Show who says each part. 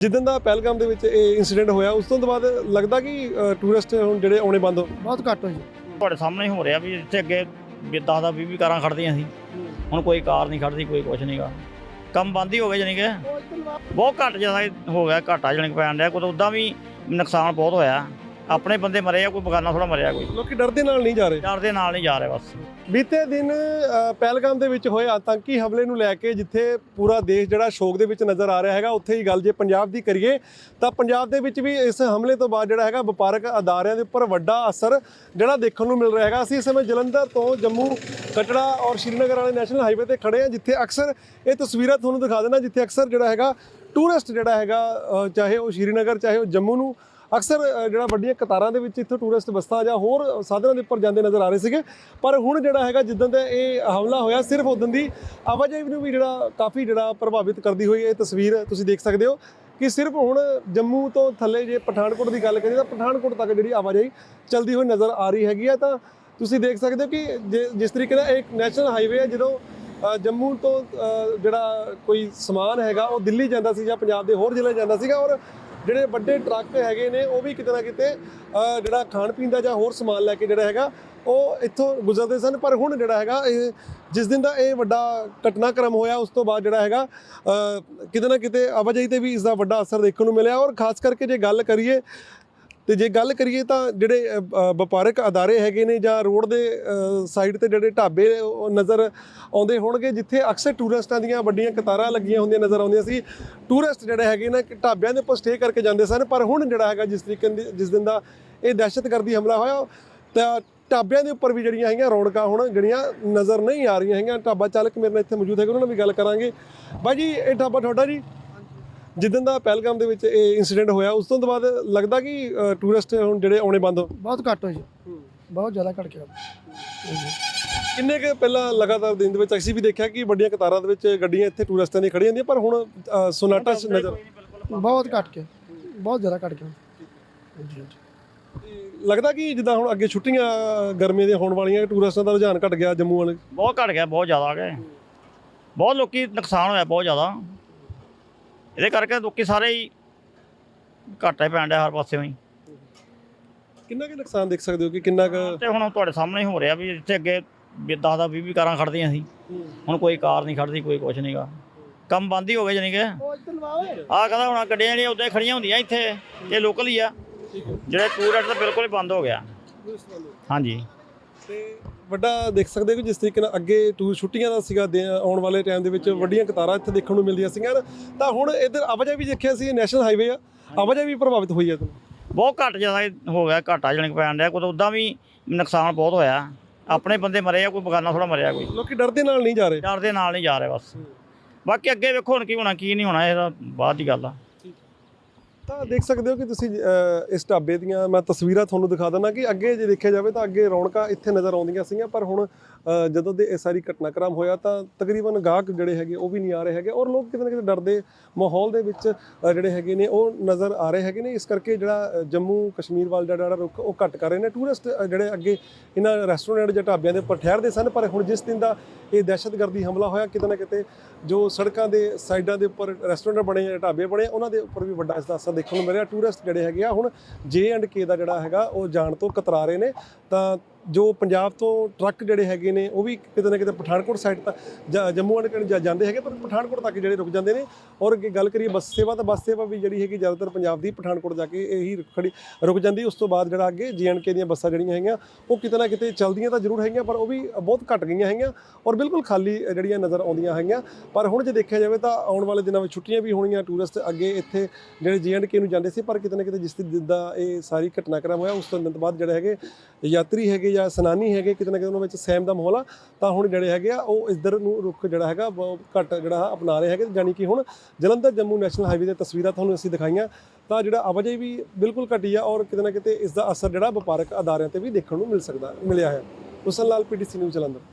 Speaker 1: ਜਿੱਦਣ ਦਾ ਪਹਿਲਗਾਮ ਦੇ ਵਿੱਚ ਇਹ ਇਨਸੀਡੈਂਟ ਹੋਇਆ ਉਸ ਤੋਂ ਬਾਅਦ ਲੱਗਦਾ ਕਿ ਟੂਰਿਸਟ ਹੁਣ ਜਿਹੜੇ ਆਉਣੇ ਬੰਦ ਹੋ
Speaker 2: ਬਹੁਤ ਘੱਟ ਹੋਈ
Speaker 3: ਤੁਹਾਡੇ ਸਾਹਮਣੇ ਹੀ ਹੋ ਰਿਹਾ ਵੀ ਇੱਥੇ ਅੱਗੇ ਵੀ 10 ਦਾ 20 20 ਕਾਰਾਂ ਖੜਦੀਆਂ ਸੀ। ਹੁਣ ਕੋਈ ਕਾਰ ਨਹੀਂ ਖੜਦੀ ਕੋਈ ਕੁਛ ਨਹੀਂਗਾ ਕੰਮ ਬੰਦ ਹੀ ਹੋ ਗਿਆ ਜਾਨੀ ਕਿ। ਬਹੁਤ ਘੱਟ ਜ਼ਿਆਦਾ ਹੋ ਗਿਆ ਘਾਟਾ ਜਾਨੀ ਕਿ ਪੈਣ ਡਿਆ। ਕੋਈ ਉਦਾਂ ਵੀ ਨੁਕਸਾਨ ਬਹੁਤ ਹੋਇਆ। ਆਪਣੇ ਬੰਦੇ ਮਰੇ ਆ ਕੋਈ ਬਗਾਨਾ ਥੋੜਾ ਮਰਿਆ ਕੋਈ।
Speaker 1: ਲੋਕੀ ਡਰਦੇ ਨਾਲ ਨਹੀਂ ਜਾ ਰਹੇ।
Speaker 3: ਡਰ ਦੇ ਨਾਲ ਨਹੀਂ ਜਾ ਰਹੇ ਬਸ।
Speaker 1: ਬੀਤੇ ਦਿਨ ਅ, ਪਹਿਲਗਾਮ ਦੇ ਵਿੱਚ ਹੋਏ ਆਤੰਕੀ ਹਮਲੇ ਨੂੰ ਲੈ ਕੇ ਜਿੱਥੇ ਪੂਰਾ ਦੇਸ਼ ਜਿਹੜਾ ਸ਼ੋਕ ਦੇ ਵਿੱਚ ਨਜ਼ਰ ਆ ਰਿਹਾ ਹੈਗਾ ਉੱਥੇ ਹੀ ਗੱਲ ਜੇ ਪੰਜਾਬ ਦੀ ਕਰੀਏ ਤਾਂ ਪੰਜਾਬ ਦੇ ਵਿੱਚ ਵੀ ਇਸ ਹਮਲੇ ਤੋਂ ਬਾਅਦ ਜਿਹੜਾ ਹੈਗਾ ਵਪਾਰਕ ਅਦਾਰਿਆਂ ਦੇ ਉੱਪਰ ਵੱਡਾ ਅਸਰ ਜਿਹੜਾ ਦੇਖਣ ਨੂੰ ਮਿਲ ਰਿਹਾ ਹੈਗਾ। ਅਸੀਂ ਇਸ ਸਮੇਂ ਜਲੰਧਰ ਤੋਂ ਜੰਮੂ ਕਟੜਾ ਔਰ ਸ਼੍ਰੀਨਗਰ ਵਾਲੇ ਨੈਸ਼ਨਲ ਹਾਈਵੇ ਤੇ ਖੜੇ ਆ ਜਿੱਥੇ ਅਕਸਰ ਇਹ ਤਸਵੀਰਾਂ ਤੁਹਾਨੂੰ ਦਿਖਾ ਦੇਣਾ ਜਿੱਥੇ ਅਕਸਰ ਜਿਹੜਾ ਹੈਗਾ ਟੂਰਿਸਟ ਜਿਹੜਾ ਹੈਗਾ ਅ, ਚਾਹੇ ਉਹ ਸ਼੍ਰੀਨਗਰ ਚਾਹੇ ਉਹ ਜੰਮੂ ਨੂੰ ਅਕਸਰ ਜਿਹੜਾ ਵੱਡੀਆਂ ਕਤਾਰਾਂ ਦੇ ਵਿੱਚ ਇੱਥੋਂ ਟੂਰਿਸਟ ਬੱਸਾਂ ਜਾਂ ਹੋਰ ਸਾਧਨਾਂ ਦੇ ਉੱਪਰ ਜਾਂਦੇ ਨਜ਼ਰ ਆ ਰਹੇ ਸੀਗੇ। ਪਰ ਹੁਣ ਜਿਹੜਾ ਹੈਗਾ, ਜਿੱਦਾਂ ਦਾ ਇਹ ਹਮਲਾ ਹੋਇਆ, ਸਿਰਫ ਉਦੋਂ ਦੀ ਆਵਾਜਾਈ ਨੂੰ ਵੀ ਜਿਹੜਾ ਕਾਫੀ ਜਿਹੜਾ ਪ੍ਰਭਾਵਿਤ ਕਰਦੀ ਹੋਈ ਇਹ ਤਸਵੀਰ ਤੁਸੀਂ ਦੇਖ ਸਕਦੇ ਹੋ ਕਿ ਸਿਰਫ ਹੁਣ ਜੰਮੂ ਤੋਂ ਥੱਲੇ ਜੇ ਪਠਾਨਕੋਟ ਦੀ ਗੱਲ ਕਰੀਏ ਤਾਂ ਪਠਾਨਕੋਟ ਤੱਕ ਜਿਹੜੀ ਆਵਾਜਾਈ ਚਲਦੀ ਹੋਈ ਨਜ਼ਰ ਆ ਰਹੀ ਹੈਗੀ ਆ। ਤਾਂ ਤੁਸੀਂ ਦੇਖ ਸਕਦੇ ਹੋ ਕਿ ਜਿਸ ਤਰੀਕੇ ਨਾਲ ਇਹ ਇੱਕ ਨੈਸ਼ਨਲ ਹਾਈਵੇ ਹੈ, ਜਦੋਂ ਜੰਮੂ ਤੋਂ ਜਿਹੜਾ ਕੋਈ ਸਮਾਨ ਹੈਗਾ, ਉਹ ਦਿੱਲੀ ਜਾਂਦਾ ਸੀ ਜਾਂ ਪੰਜਾਬ ਦੇ ਹੋਰ ਜ਼ਿਲ੍ਹੇ ਜਾਂਦਾ ਸੀਗਾ ਔਰ ਜਿਹੜੇ ਵੱਡੇ ਟਰੱਕ ਹੈਗੇ ਨੇ, ਉਹ ਵੀ ਕਿਤੇ ਨਾ ਕਿਤੇ ਜਿਹੜਾ ਖਾਣ ਪੀਣ ਦਾ ਜਾਂ ਹੋਰ ਸਮਾਨ ਲੈ ਕੇ ਜਿਹੜਾ ਹੈਗਾ, ਉਹ ਇੱਥੋਂ ਗੁਜ਼ਰਦੇ ਸਨ। ਪਰ ਹੁਣ ਜਿਹੜਾ ਹੈਗਾ, ਇਹ ਜਿਸ ਦਿਨ ਦਾ ਇਹ ਵੱਡਾ ਘਟਨਾਕ੍ਰਮ ਹੋਇਆ, ਉਸ ਤੋਂ ਬਾਅਦ ਜਿਹੜਾ ਹੈਗਾ ਕਿਤੇ ਨਾ ਕਿਤੇ ਆਵਾਜਾਈ ਤੇ ਵੀ ਇਸ ਦਾ ਵੱਡਾ ਅਸਰ ਦੇਖਣ ਨੂੰ ਮਿਲਿਆ। ਔਰ ਖਾਸ ਕਰਕੇ ਜੇ ਗੱਲ ਕਰੀਏ ਤੇ ਜੇ ਗੱਲ ਕਰੀਏ ਤਾਂ ਜਿਹੜੇ ਵਪਾਰਕ ਅਦਾਰੇ ਹੈਗੇ ਨੇ ਜਾਂ ਰੋਡ ਦੇ ਸਾਈਡ ਤੇ ਜਿਹੜੇ ਢਾਬੇ, ਉਹ ਨਜ਼ਰ ਆਉਂਦੇ ਹੋਣਗੇ, ਜਿੱਥੇ ਅਕਸਰ ਟੂਰਿਸਟਾਂ ਦੀਆਂ ਵੱਡੀਆਂ ਕਤਾਰਾਂ ਲੱਗੀਆਂ ਹੁੰਦੀਆਂ ਨਜ਼ਰ ਆਉਂਦੀਆਂ ਸੀ। ਟੂਰਿਸਟ ਜਿਹੜੇ ਹੈਗੇ ਨੇ, ਢਾਬਿਆਂ ਦੇ ਉੱਪਰ ਸਟੇ ਕਰਕੇ ਜਾਂਦੇ ਸਨ, ਪਰ ਹੁਣ ਜਿਹੜਾ ਹੈਗਾ, ਜਿਸ ਤਰੀਕੇ ਜਿਸ ਦਿਨ ਦਾ ਇਹ ਦਹਿਸ਼ਤਗਰਦੀ ਹਮਲਾ ਹੋਇਆ, ਤਾਂ ਢਾਬਿਆਂ ਦੇ ਉੱਪਰ ਵੀ ਜਿਹੜੀਆਂ ਹੈਗੀਆਂ ਰੌਣਕਾਂ ਹੁਣ ਜਿਹੜੀਆਂ ਨਜ਼ਰ ਨਹੀਂ ਆ ਰਹੀਆਂ ਹੈਗੀਆਂ। ਢਾਬਾ ਚਾਲਕ ਮੇਰੇ ਨਾਲ ਇੱਥੇ ਮੌਜੂਦ ਹੈਗੇ, ਉਹਨਾਂ ਨਾਲ ਵੀ ਗੱਲ ਕਰਾਂਗੇ। ਬਾਈ ਜੀ, ਇਹ ਢਾਬਾ ਤੁਹਾਡਾ ਜੀ? ਜਿੱਦਣ ਦਾ ਪਹਿਲਗਾਮ ਦੇ ਵਿੱਚ ਇਹ ਇਨਸੀਡੈਂਟ ਹੋਇਆ ਉਸ ਤੋਂ ਬਾਅਦ ਲੱਗਦਾ ਕਿ ਟੂਰਿਸਟ ਹੁਣ ਜਿਹੜੇ ਆਉਣੇ ਬੰਦ
Speaker 2: ਬਹੁਤ ਘੱਟ ਹੋਈ ਬਹੁਤ ਜ਼ਿਆਦਾ ਘਟ ਗਿਆ।
Speaker 1: ਕਿੰਨੇ ਕੁ ਪਹਿਲਾਂ ਲਗਾਤਾਰ ਦਿਨ ਦੇ ਵਿੱਚ ਅਸੀਂ ਵੀ ਦੇਖਿਆ ਕਿ ਵੱਡੀਆਂ ਕਤਾਰਾਂ ਦੇ ਵਿੱਚ ਗੱਡੀਆਂ ਇੱਥੇ ਟੂਰਿਸਟਾਂ ਦੀਆਂ ਖੜੀਆਂ ਹੁੰਦੀਆਂ ਪਰ ਹੁਣ ਸੋਨਾਟਾ ਚ ਨਜ਼ਰ
Speaker 2: ਬਹੁਤ ਘਟ ਗਿਆ। ਬਹੁਤ ਜ਼ਿਆਦਾ ਘਟ ਗਿਆ।
Speaker 1: ਲੱਗਦਾ ਕਿ ਜਿੱਦਾਂ ਹੁਣ ਅੱਗੇ ਛੁੱਟੀਆਂ ਗਰਮੀਆਂ ਦੀਆਂ ਹੋਣ ਵਾਲੀਆਂ ਟੂਰਿਸਟਾਂ ਦਾ ਰੁਝਾਨ ਘਟ ਗਿਆ ਜੰਮੂ ਵਾਲੇ?
Speaker 3: ਬਹੁਤ ਘਟ ਗਿਆ ਬਹੁਤ ਜ਼ਿਆਦਾ ਆ ਗਏ। ਬਹੁਤ ਲੋਕੀ ਨੁਕਸਾਨ ਹੋਇਆ ਬਹੁਤ ਜ਼ਿਆਦਾ। ਇਹਦੇ ਕਰਕੇ ਲੋਕੀ ਸਾਰੇ ਹੀ ਘਾਟਾ ਹੀ ਪੈਣ ਡਿਆ ਹਰ ਪਾਸਿਓਂ ਹੀ।
Speaker 1: ਕਿੰਨਾ ਕੁ ਨੁਕਸਾਨ ਦੇਖ ਸਕਦੇ ਹੋ ਕਿ ਕਿੰਨਾ ਕੁ
Speaker 3: ਤੇ ਹੁਣ ਤੁਹਾਡੇ ਸਾਹਮਣੇ ਹੀ ਹੋ ਰਿਹਾ ਵੀ ਇੱਥੇ ਅੱਗੇ 10 ਦਾ 20 20 ਕਾਰਾਂ ਖੜਦੀਆਂ ਸੀ। ਹੁਣ ਕੋਈ ਕਾਰ ਨਹੀਂ ਖੜਦੀ ਕੋਈ ਕੁਛ ਨਹੀਂਗਾ ਕੰਮ ਬੰਦ ਹੀ ਹੋ ਗਿਆ ਜਾਨੀ ਕਿ। ਆਹ ਕਹਿੰਦਾ ਹੁਣ ਗੱਡੀਆਂ ਜਿਹੜੀਆਂ ਉੱਦਾਂ ਹੀ ਖੜੀਆਂ ਹੁੰਦੀਆਂ ਇੱਥੇ ਇਹ ਲੋਕਲ ਹੀ ਆ। ਜਿਹੜੇ ਟੂਰਿਸਟ ਤਾਂ ਬਿਲਕੁਲ ਹੀ ਬੰਦ ਹੋ ਗਿਆ। ਹਾਂਜੀ।
Speaker 1: ਤੇ ਵੱਡਾ ਦੇਖ ਸਕਦੇ ਹੋ ਕਿ ਜਿਸ ਤਰੀਕੇ ਨਾਲ ਅੱਗੇ ਟੂਰ ਛੁੱਟੀਆਂ ਦਾ ਸੀਗਾ ਦੇ- ਆਉਣ ਵਾਲੇ ਟਾਈਮ ਦੇ ਵਿੱਚ ਵੱਡੀਆਂ ਕਤਾਰਾਂ ਇੱਥੇ ਦੇਖਣ ਨੂੰ ਮਿਲਦੀਆਂ ਸੀਗੀਆਂ। ਤਾਂ ਹੁਣ ਇੱਧਰ ਆਵਾਜਾਈ ਵੀ ਦੇਖਿਆ ਸੀ ਨੈਸ਼ਨਲ ਹਾਈਵੇ ਆ। ਆਵਾਜਾਈ ਵੀ ਪ੍ਰਭਾਵਿਤ ਹੋਈ ਹੈ ਇੱਧਰ।
Speaker 3: ਬਹੁਤ ਘੱਟ ਜ਼ਿਆਦਾ ਹੋ ਗਿਆ ਘਾਟਾ ਜਾਣੀ ਕਿ ਪੈਣ ਡਿਆ ਕੋਈ ਉਦਾਂ ਵੀ ਨੁਕਸਾਨ ਬਹੁਤ ਹੋਇਆ। ਆਪਣੇ ਬੰਦੇ ਮਰੇ ਆ ਕੋਈ ਬਗਾਨਾ ਥੋੜਾ ਮਰਿਆ ਕੋਈ।
Speaker 1: ਲੋਕੀ ਡਰਦੇ ਨਾਲ ਨਹੀਂ ਜਾ ਰਹੇ।
Speaker 3: ਡਰ ਦੇ ਨਾਲ ਨਹੀਂ ਜਾ ਰਹੇ ਬਸ। ਬਾਕੀ ਅੱਗੇ ਵੇਖੋ ਹੁਣ ਕੀ ਹੋਣਾ ਕੀ ਨਹੀਂ ਹੋਣਾ ਇਹਦਾ ਬਾਅਦ ਦੀ ਗੱਲ ਆ।
Speaker 1: ਤਾਂ ਦੇਖ ਸਕਦੇ ਹੋ ਕਿ ਤੁਸੀਂ ਇਸ ਢਾਬੇ ਦੀਆਂ ਮੈਂ ਤਸਵੀਰਾਂ ਤੁਹਾਨੂੰ ਦਿਖਾ ਦਿੰਦਾ ਕਿ ਅੱਗੇ ਜੇ ਦੇਖਿਆ ਜਾਵੇ ਤਾਂ ਅੱਗੇ ਰੌਣਕਾਂ ਇੱਥੇ ਨਜ਼ਰ ਆਉਂਦੀਆਂ ਸੀਗੀਆਂ, ਪਰ ਹੁਣ ਜਦੋਂ ਦੇ ਇਹ ਸਾਰੀ ਘਟਨਾਕ੍ਰਮ ਹੋਇਆ ਤਾਂ ਤਕਰੀਬਨ ਗਾਹਕ ਜਿਹੜੇ ਹੈਗੇ ਉਹ ਵੀ ਨਹੀਂ ਆ ਰਹੇ ਹੈਗੇ ਔਰ ਲੋਕ ਕਿਤੇ ਨਾ ਕਿਤੇ ਡਰਦੇ ਮਾਹੌਲ ਦੇ ਵਿੱਚ ਜਿਹੜੇ ਹੈਗੇ ਨੇ ਉਹ ਨਜ਼ਰ ਆ ਰਹੇ ਹੈਗੇ ਨੇ। ਇਸ ਕਰਕੇ ਜਿਹੜਾ ਜੰਮੂ ਕਸ਼ਮੀਰ ਵੱਲ ਦਾ ਜਿਹੜਾ ਰੁੱਖ ਉਹ ਘੱਟ ਕਰ ਰਹੇ ਨੇ। ਟੂਰਿਸਟ ਜਿਹੜੇ ਅੱਗੇ ਇਹਨਾਂ ਰੈਸਟੋਰੈਂਟ ਜਾਂ ਢਾਬਿਆਂ ਦੇ ਉੱਪਰ ਠਹਿਰਦੇ ਸਨ, ਪਰ ਹੁਣ ਜਿਸ ਦਿਨ ਦਾ ਇਹ ਦਹਿਸ਼ਤਗਰਦੀ ਹਮਲਾ ਹੋਇਆ, ਕਿਤੇ ਨਾ ਕਿਤੇ ਜੋ ਸੜਕਾਂ ਦੇ ਸਾਈਡਾਂ ਦੇ ਉੱਪਰ ਰੈਸਟੋਰੈਂਟ ਬਣੇ ਜਾਂ ਢਾਬੇ ਬਣੇ, ਉਹਨਾਂ ਦੇ ਉੱਪਰ ਵੀ ਵੱਡਾ ਇਸ ਦਾ ਅਸਰ ਦੇਖਣ ਨੂੰ ਮਿਲ ਟੂਰਿਸਟ ਜਿਹੜੇ ਹੈਗੇ ਆ, ਹੁਣ ਜੇ ਐਂਡ ਕੇ ਦਾ ਜਿਹੜਾ ਹੈਗਾ, ਉਹ ਜਾਣ ਤੋਂ ਕਤਰਾ ਰਹੇ ਨੇ। ਤਾਂ ਜੋ ਪੰਜਾਬ ਤੋਂ ਟਰੱਕ ਜਿਹੜੇ ਹੈਗੇ ਨੇ, ਉਹ ਵੀ ਕਿਤੇ ਨਾ ਕਿਤੇ ਪਠਾਨਕੋਟ ਸਾਈਡ ਤੱਕ ਜੰਮੂ ਵਾਲੇ ਕਣ ਜਾਂਦੇ ਹੈਗੇ, ਪਰ ਪਠਾਨਕੋਟ ਤੱਕ ਜਿਹੜੇ ਰੁਕ ਜਾਂਦੇ ਨੇ। ਔਰ ਅੱਗੇ ਗੱਲ ਕਰੀਏ ਬੱਸ ਸੇਵਾ, ਤਾਂ ਬੱਸ ਸੇਵਾ ਵੀ ਜਿਹੜੀ ਹੈਗੀ ਜ਼ਿਆਦਾਤਰ ਪੰਜਾਬ ਦੀ ਪਠਾਨਕੋਟ ਜਾ ਕੇ ਇਹੀ ਰੁਕ ਖੜੀ, ਰੁਕ ਜਾਂਦੀ। ਉਸ ਤੋਂ ਬਾਅਦ ਜਿਹੜਾ ਅੱਗੇ ਕੇ ਦੀਆਂ ਬੱਸਾਂ ਜਿਹੜੀਆਂ ਹੈਗੀਆਂ, ਉਹ ਕਿਤੇ ਨਾ ਕਿਤੇ ਚੱਲਦੀਆਂ ਤਾਂ ਜ਼ਰੂਰ ਹੈਗੀਆਂ, ਪਰ ਉਹ ਵੀ ਬਹੁਤ ਘਟ ਗਈਆਂ ਹੈਗੀਆਂ ਔਰ ਬਿਲਕੁਲ ਖਾਲੀ ਜਿਹੜੀਆਂ ਨਜ਼ਰ ਆਉਂਦੀਆਂ ਹੈਗੀਆਂ। ਪਰ ਹੁਣ ਜੇ ਦੇਖਿਆ ਜਾਵੇ ਤਾਂ ਆਉਣ ਵਾਲੇ ਦਿਨਾਂ ਵਿੱਚ ਛੁੱਟੀਆਂ ਵੀ ਹੋਣੀਆਂ ਟੂਰਿਸਟ ਅੱਗੇ ਇੱਥੇ ਜਿਹੜੇ ਕੇ ਨੂੰ ਜਾਂਦੇ ਸੀ, ਪਰ ਕਿਤੇ ਨਾ ਕਿਤੇ ਜਿਸ ਦਿਨ ਦਾ ਇਹ ਸਾਰੀ ਘਟਨਾਕ੍ਰਮ ਹੋਇਆ, ਉਸ ਦਿਨ ਤੋਂ ਬਾਅਦ ਜਿਹੜੇ ਹੈਗੇ ਯਾਤਰੀ ਹੈਗੇ ਜਾਂ ਸੈਲਾਨੀ ਹੈਗੇ ਕਿਤੇ ਨਾ ਕਿਤੇ ਉਹਨਾਂ ਵਿੱਚ ਸਹਿਮ ਦਾ ਮਾਹੌਲ ਆ, ਤਾਂ ਹੁਣ ਜਿਹੜੇ ਹੈਗੇ ਆ, ਉਹ ਇਧਰ ਨੂੰ ਰੁੱਖ ਜਿਹੜਾ ਹੈਗਾ, ਬਹੁਤ ਘੱਟ ਜਿਹੜਾ ਅਪਣਾ ਰਹੇ ਹੈਗੇ। ਜਾਨੀ ਕਿ ਹੁਣ ਜਲੰਧਰ ਜੰਮੂ ਨੈਸ਼ਨਲ ਹਾਈਵੇ ਦੀਆਂ ਤਸਵੀਰਾਂ ਤੁਹਾਨੂੰ ਅਸੀਂ ਦਿਖਾਈਆਂ, ਤਾਂ ਜਿਹੜਾ ਆਵਾਜਾਈ ਵੀ ਬਿਲਕੁਲ ਘਟੀ ਆ ਔਰ ਕਿਤੇ ਨਾ ਕਿਤੇ ਇਸ ਦਾ ਅਸਰ ਜਿਹੜਾ ਵਪਾਰਕ ਅਦਾਰਿਆਂ ਤੇ ਵੀ ਦੇਖਣ ਨੂੰ ਮਿਲ ਸਕਦਾ, ਮਿਲਿਆ ਹੈ। Husan Lal, PTC news Jalandhar.